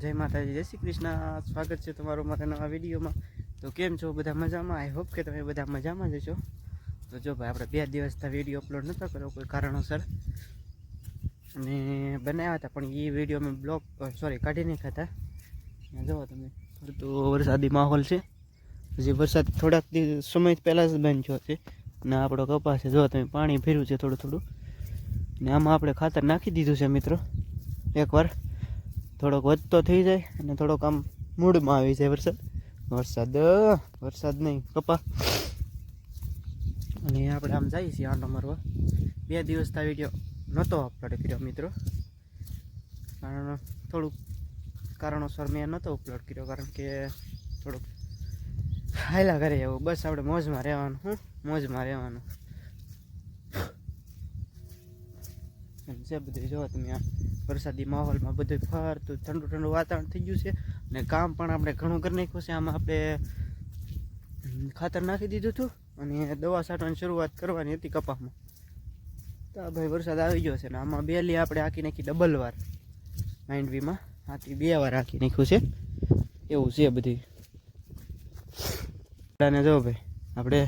જય માતાજી, જય શ્રી કૃષ્ણ. સ્વાગત છે તમારું મારા નવા વિડીયોમાં. તો કેમ છો? બધા મજામાં? આઈ હોપ કે તમે બધા મજામાં જ છો તો જો ભાઈ, આપણે બે દિવસથી વીડિયો અપલોડ નતો કર્યો, કોઈ કારણોસર. અને બનાવ્યા હતા, પણ એ વીડિયો મેં બ્લોગ સોરી કાઢી નહીં ખાતા જુઓ તમે તો વરસાદી માહોલ છે. હજી વરસાદ થોડાક સમય પહેલાં જ બંધ થયો છે. ને આપણો કપાસ છે જો તમે, પાણી ફેર્યું છે થોડું થોડું. ને આમાં આપણે ખાતર નાખી દીધું છે, મિત્રો. એકવાર. થોડોક વધતો થઈ જાય અને થોડોક આમ મૂડમાં આવી જાય વરસાદ. વરસાદ વરસાદ નહીં કપા અને આપણે આમ જઈએ છીએ આંટો મારવા. બે દિવસ દિવસથી વીડિયો નહોતો અપલોડ કર્યો મિત્રો. કારણ થોડુંક કારણોસર મેં નહોતો અપલોડ કર્યો, કારણ કે થોડુંક હાયલા ઘરે એવું બસ આપણે મોજમાં રહેવાનું, હું? મોજમાં રહેવાનું. એમ છે, બધું જો તમે વરસાદી માહોલમાં બધું ફરતું ઠંડુ ઠંડુ વાતાવરણ થઈ ગયું છે. અને કામ પણ આપણે ઘણું કરી નાખ્યું છે. આમાં આપણે ખાતર નાખી દીધું હતું અને દવા છાંટવાની શરૂઆત કરવાની હતી કપાસમાં. તો ભાઈ વરસાદ આવી ગયો છે ને આમાં બેલી આપણે આખી નાખી ડબલ વાર. માઇન્ડવીમાં આથી બે વાર આખી નાખ્યું છે. એવું છે બધી. જો ભાઈ, આપણે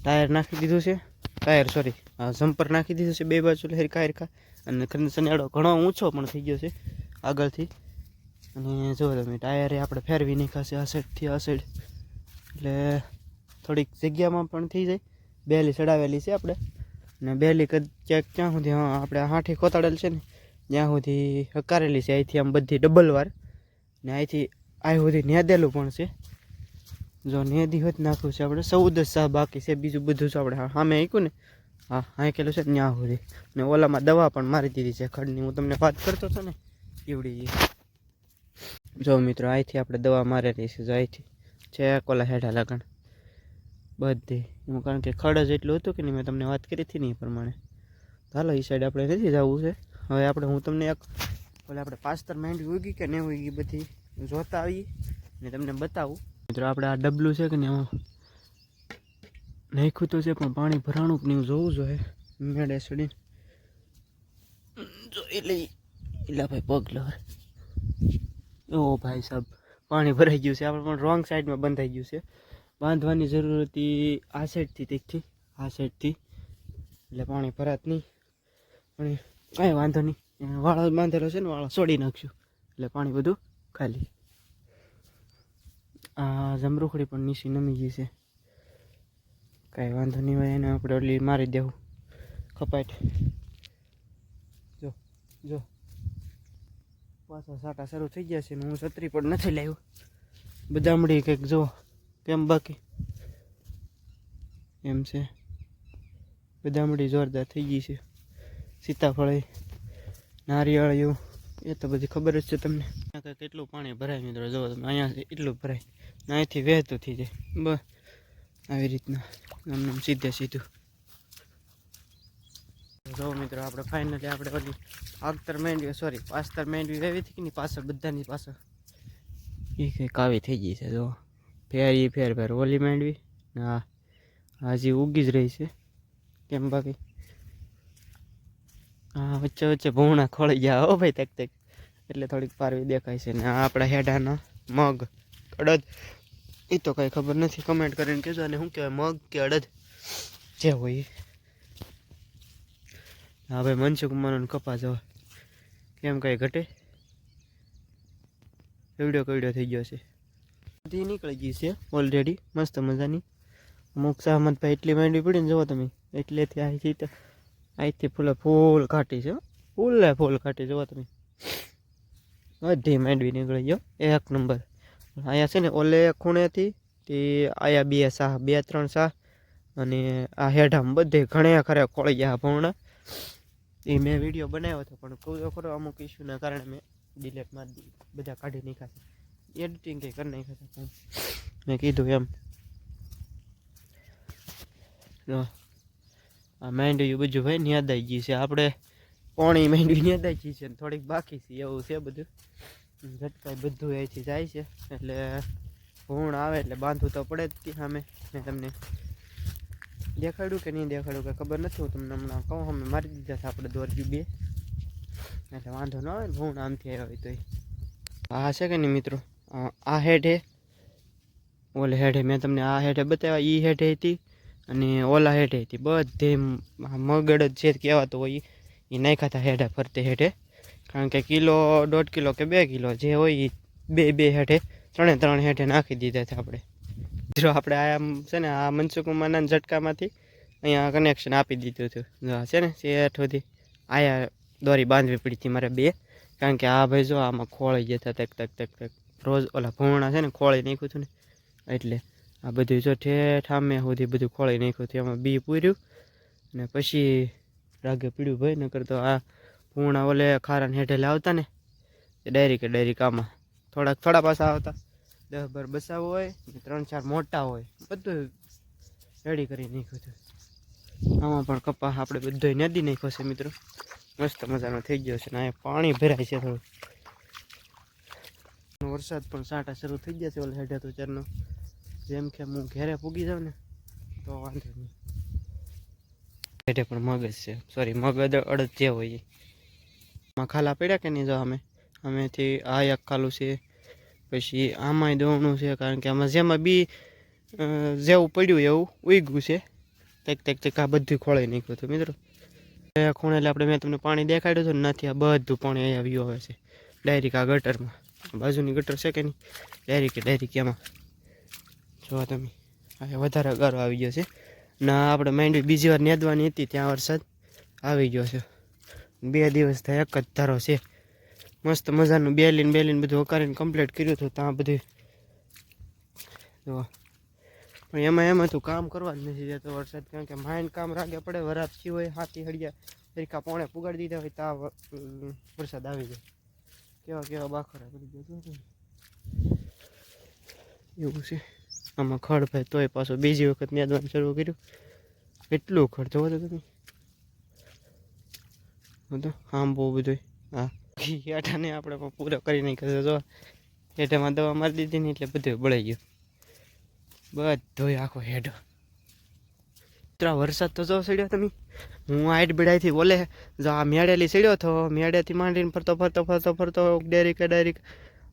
ટાયર નાખી દીધું છે. ટાયર સોરી જમ્પર નાખી દીધું છે બે બાજુ હરખા હરખા અને સનેડો ઘણો ઊંચો પણ થઈ ગયો છે, આગળથી. અને જો તમે ટાયરે આપણે ફેરવી નાખાશે આ સાઈડથી આ એટલે થોડીક જગ્યામાં પણ થઈ જાય. બેલી ચડાવેલી છે આપણે. અને બેલી ક્યાંક ક્યાં સુધી આપણે હાથી ખોતાડેલ છે ને, ત્યાં સુધી હકારેલી છે. અહીંથી આમ બધી ડબલ વાર. ને અહીંથી આ સુધી નેદેલું પણ છે. જો નેદી હોત નાખ્યું છે આપણે ચૌદ જ બાકી છે. બીજું બધું જ આપણે સામે આંક્યું ને હા હાંકેલું છે ને ત્યાં સુધી. ને ઓલામાં દવા પણ મારી દીધી છે ખડની. હું તમને વાત કરતો હતો ને એવડી જો. મિત્રો અહીંથી આપણે દવા મારેલી છે, જો અહીંથી છે કોલા હેઠા લગણ બધી. એમાં કારણ કે ખડ જ એટલું હતું કે નહીં, મેં તમને વાત કરી હતી ને એ પ્રમાણે. ચાલો એ સાઈડ આપણે નથી જવું છે. હવે આપણે, હું તમને એક, ઓલે આપણે પાસ્તર માઇન્ડ ઉગી કે નહીં ઉગી બધી જોતા આવીએ ને તમને બતાવું. મિત્રો, આપણે આ ડબલું છે કે ને નાખ્યું તો છે, પણ પાણી ભરાણું કે નહીં જોવું જોઈએ મેળે સડી જોઈ લઈ. એટલે ભાઈ પગ લહર ઓ ભાઈ સાહેબ પાણી ભરાઈ ગયું છે. આપણે પણ રોંગ સાઈડમાં બંધાઈ ગયું છે. બાંધવાની જરૂર હતી આ સાઈડથી તીકથી આ સાઈડથી એટલે પાણી ભરાત નહીં. પણ કાંઈ વાંધો નહીં. વાળો બાંધેલો છે ને, વાળો છોડી નાખશું એટલે પાણી બધું ખાલી. આ જમરૂખડી પણ નીચી નમી ગઈ છે. કાંઈ વાંધો નહીં હોય એને આપણે ઓલી મારી દેવું. કપાટ જો જો. પાછા સાટા શરૂ થઈ ગયા છે ને હું છત્રી પણ નથી લાવ્યો. બદામડી કંઈક, જો, કેમ બાકી? એમ છે. બદામડી જોરદાર થઈ ગઈ છે. સીતાફળ નારિયેળ એ તો બધી ખબર જ છે તમને. કંઈક કેટલું પાણી ભરાય મિત્રો, જો તમે અહીંયા એટલું ભરાય. અહીંયાથી વહેતું થઈ જાય. બસ. આવી રીતના આમ સીધે સીધું. જો મિત્રો, આપણે ફાઇનલી આપણે ઓલી આગતર મેંડવી સોરી પાસ્તર મેંડવી એવી હતી કે નહીં પાછળ બધાની પાછળ. એ કંઈક આવી થઈ ગઈ છે, જો. ફેર એ ફેર ફેર ઓલી મેંડવી. હા હજી ઉગી જ રહી છે, કેમ બાકી? હા વચ્ચે વચ્ચે ભૂણા ખોળી ગયા હો ભાઈ, તક તક. એટલે થોડીક પારવી દેખાય છે ને આપણા હેડાના મગ. અડદ એ તો કાંઈ ખબર નથી. કમેન્ટ કરીને કહેજો. અને શું કહેવાય? મગ કે અડદ? જે હોય. હા, ભાઈ, મનસુખ કપા જવા કેમ કાંઈ ઘટે? એવડ્યો કવડ્યો થઈ ગયો છે. બધી નીકળી ગઈ છે ઓલરેડી મસ્ત મજાની. અમુક સાહમતભાઈ એટલી માંડવી પડી ને જુઓ તમે. એટલેથી અહીંથી તો અહીંથી ફૂલે ફૂલ કાઢી છે. ફૂલે ફૂલ કાઢી જુઓ તમે. બધી માંડવી નીકળી ગયો એક નંબર. અહીંયા છે ને ઓલે ખૂણેથી તે આયા બે શાહ બે ત્રણ શાહ અને આ હેઠામાં બધે ઘણે ખરે ખોળી ગયા ભવણા એ મેં વીડિયો બનાવ્યો હતો, પણ કહું ખરો અમુક ઇસ્યુના કારણે મેં ડિલેટ મારી દીધી. બધા કાઢી નાખ્યા એડિટિંગ કંઈ કરી નાખ્યા મેં કીધું એમ. આ માંડવી બધું ભાઈ ન્યાદાઈ ગયું છે. આપણે પોણી માંડવી ન્યાદાઈ ગઈ છે થોડીક બાકી છે, એવું છે બધું. ઝટકાઈ બધું અહીંથી જાય છે. એટલે ભૂણ આવે એટલે બાંધવું તો પડે જ ત્યાં સામે. મેં તમને દેખાડ્યું કે નહીં દેખાડ્યું કે ખબર નથી. હું તમને હમણાં કહું, અમે મારી દીધા છે આપણે દોરજી બે. એટલે વાંધો ન આવે ભૂણ આમથી આવ્યો હોય તો આ છે કે નહીં મિત્રો? આ- હેઠે. હે ઓલે હેડ હે મેં તમને આ હેઠે હે બતાવ્યા એ હેઠે હતી અને ઓલા હેઠે હતી. બધે મગડ જ કહેવાતો હોય એ નાખ્યા હતા હેડે ફરતે હેઠે. કારણ કે કિલો, દોઢ કિલો કે બે કિલો જે હોય એ બે બે હેઠે, ત્રણે, ત્રણ હેઠે નાખી દીધા છે આપણે. જો આપણે આ છે ને, આ મનસુકુમારના ઝટકામાંથી અહીંયા કનેક્શન આપી દીધું હતું. છે ને શેઠોથી આયા દોરી બાંધવી પડી હતી મારે બે. કારણ કે આ ભાઈ જો આમાં ખોળી જતા, તક તક તક તક. રોજ ઓલા ભૂણા છે ને, ખોળી નાખ્યું હતું ને. એટલે આ બધું જો ઠેઠ આમે સુધી બધું ખોળી નાખ્યું હતું. એમાં બી પૂર્યું. ને પછી રાગે પીડ્યું ભાઈ, નકર તો આ પૂર્ણા ઓલે ખારાને હેઠે લાવતા ને એ કે ડાયરી કામમાં થોડાક થોડા પાછા આવતા. દસ બાર બસાવો હોય ને ત્રણ ચાર મોટા હોય. બધું રેડી કરી નાખ્યું હતું આમાં પણ કપા આપણે બધો નદી નાખ્યો છે મિત્રો. મસ્ત મજાનો થઈ ગયો છે ને અહીંયા પાણી ભરાય છે થોડું. વરસાદ પણ સાંટા શરૂ થઈ ગયા છે ઓલે હેઠે તો ચારનો. જેમ કે હું ઘેરે પૂગી જાઉં ને, તો વાંધો નહીં. હેઠે પણ મગજ છે. સોરી મગજ અડદ જે હોય એ ખાલા પડ્યા કે નહીં જો અમે? અમેથી આ એક ખાલું છે, પછી આમાંય દોણું છે, કારણ કે આમાં જેમાં બી જેવું પડ્યું એવું ઉગ્યું છે. તેક તેક તેક આ બધું ખોળાઈ નીકળ્યું હતું, મિત્રો. એ ખૂણે એટલે આપણે મેં તમને પાણી દેખાડ્યું હતું ને નથી આ બધું પાણી અહીંયા વ્યૂ આવે છે. ડાયરેક્ટ આ ગટરમાં. બાજુની ગટર છે કે નહીં? ડાયરેક્ટ ડાયરેક્ટ એમાં. જોવા તમે, આ વધારે ગારો આવી ગયો છે. ના, આપણે માંડવી બીજી વાર નેદવાની હતી, ત્યાં વરસાદ આવી ગયો છે. બે દિવસ થયા, એક જ ધારો છે. મસ્ત મજાનું બેલીન બેલીન બધું વકારીને કમ્પ્લીટ કર્યું હતું ત્યાં બધું. પણ એમાં એમાં તું કામ કરવા જ નથી જતો વરસાદ, કારણ કે માઇન્ડ કામ રાગે પડે, વરાપથી હોય, હાથી હળિયા તરીકા પોણે પુગાડી દીધા હોય ત્યાં વરસાદ આવી જાય. કેવા કેવા બાખરા કરી ગયો એવું છે. આમાં ખડ ભાઈ તોય પાછો બીજી વખત મેદવાન શરૂ કર્યું. એટલું ખડ જોવો તો તમે. બધું? આમ બહુ બધું હા. હેઠાને આપણે પણ પૂરો કરી નાખ્યો જો. હેઠામાં દવા મારી દીધી ને એટલે બધું બળાઈ ગયું. બધોય આખો હેઠો. ત્રણ વરસાદ તો જો સડ્યો તમે. હું આઈટ બેડાઈથી ઓલે, જો આ મેળેલી સડ્યો તો, મેળેથી માંડીને ફરતો ફરતો ફરતો ફરતો ડેરીક ડેરીક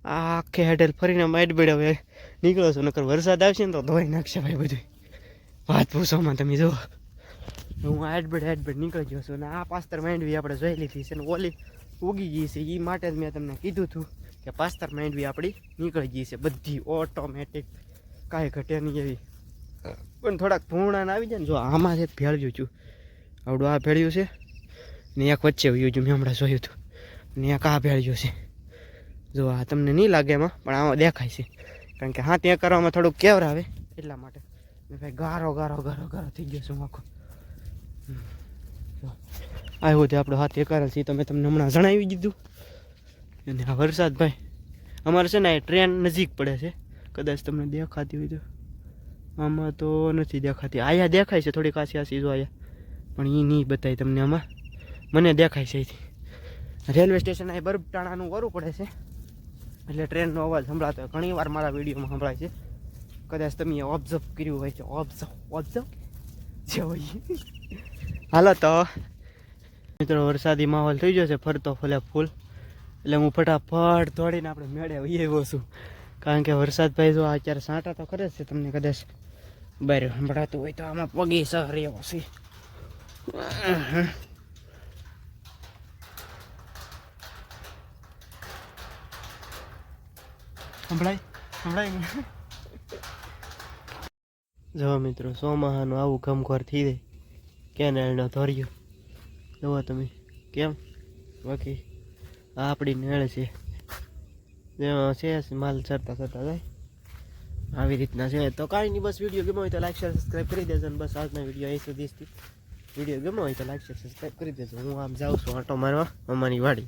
આ આખે હેઠેલ ફરીને માઇટ બેડા હવે નીકળો છો, નકર વરસાદ આવશે ને તો ધોઈ નાખશે ભાઈ બધું વાત પૂછોમાં તમે જુઓ હું આઈટ બેડ આઈટ નીકળી ગયો છું અને આ પાસ્તર માંડવી આપણે જોઈ લીધી છે ને ઓલી ઉગી ગઈ છે એ માટે જ મેં તમને કીધું હતું કે પાસ્તર માંડવી આપણી નીકળી ગઈ છે બધી ઓટોમેટિક કાંઈ ઘટે નહીં એવી. પણ થોડાક ભૂણા આવી જાય ને જો આમાં છે ભેળ્યું છું. આવડું આ ભેળ્યું છે ને એક વચ્ચે વયું છું મેં હમણાં જોયું હતું. ને એક આ ભેળ્યું છે. જો આ તમને નહીં લાગે એમાં પણ આમાં દેખાય છે. કારણ કે હા ત્યાં કરવામાં થોડુંક કેવર આવે એટલા માટે. ભાઈ ગારો ગારો ગારો ગારો થઈ ગયો છું આખો. આવ્યો તે આપણો હાથ એકાર છે તમે તમને હમણાં જણાવી દીધું. અને આ વરસાદ ભાઈ, અમારે છે ને એ ટ્રેન નજીક પડે છે. કદાચ તમને દેખાતી હોય તો. આમાં તો નથી દેખાતી. આયા દેખાય છે થોડીક આસી આસી જો આયા. પણ એ નહીં બતાય તમને આમાં. મને દેખાય છે અહીંથી. રેલવે સ્ટેશન અહીં બરફટાણાનું વરું પડે છે. એટલે ટ્રેનનો અવાજ સંભળાતો ઘણી વાર મારા વિડીયોમાં સંભળાય છે. કદાચ તમે ઓબ્ઝર્વ કર્યું હોય છે ઓબ્ઝર્વ ઓબ્ઝર્વ હાલો તો. મિત્રો, વરસાદી માહોલ થઈ ગયો છે. ફરતો ફલે ફૂલ. એટલે હું ફટાફટ દોડીને આપણે મેળે વહી આવ્યો છું. કારણ કે વરસાદ ભાઈ જો અત્યારે સાંટા તો જ છે તમને કદાચ બહાર સંભળાતું હોય તો આમાં પગી સહ એવો છે. સંભળાય? સંભળાય? જો મિત્રો સોમાહાનું આવું ગમખોર થઈ જાય. કેનેલનો ધોર્યો? જુઓ તમે, કેમ? બાકી આ આપણી નેળ છે. જેમાં છે માલ ચડતા ચડતા જાય. આવી રીતના છે. તો કાંઈ નહીં, બસ વીડિયો ગમો હોય તો લાઈક શેર સબસ્ક્રાઈબ કરી દેજો અને બસ આજના વીડિયો અહીં સુધીથી વીડિયો ગમો હોય તો લાઈક શેર સબસ્ક્રાઈબ કરી દેજો. હું આમ જાઉં છું આંટો મારવા, અમારી વાડી.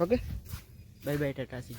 Okay? Bye bye tata see